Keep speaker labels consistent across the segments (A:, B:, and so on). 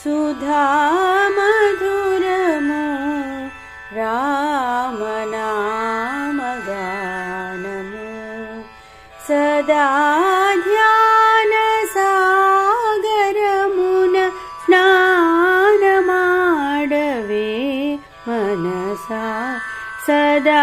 A: सुधा मधुरमु रामना सदा ध्यानसागरमुन स्नानमाडवे मनसा सदा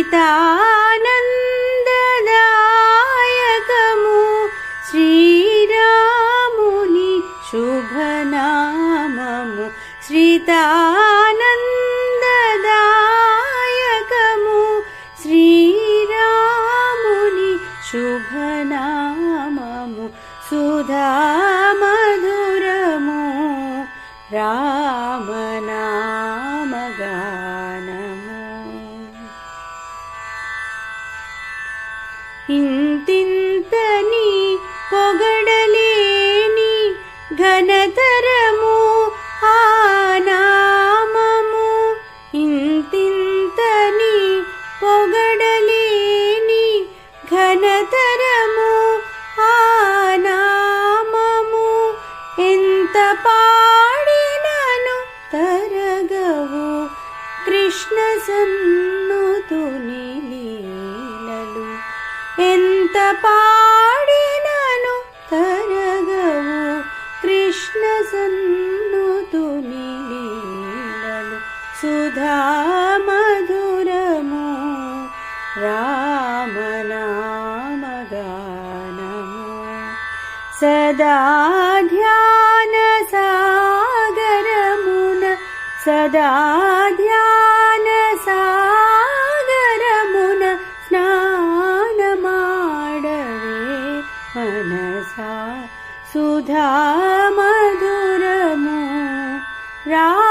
A: अच्युतानन्ददायकमु श्रीरामुनि शुभनाममु श्रितानन्ददायकमु श्रीरामुनि शुभनाममु सुधा मधुरमु रा ఇంతింతని పొగడలేని ఘనతరము ఆనామము ఇంతింతని పొగడలేని ఘనతరము ఆనామము ఎంత పాడినను తరగవు కృష్ణ సన్నుతు पाडिननुगु कृष्ण सन्नु तु मील सुधा मधुरम रामना सदा धा मधुरमो रा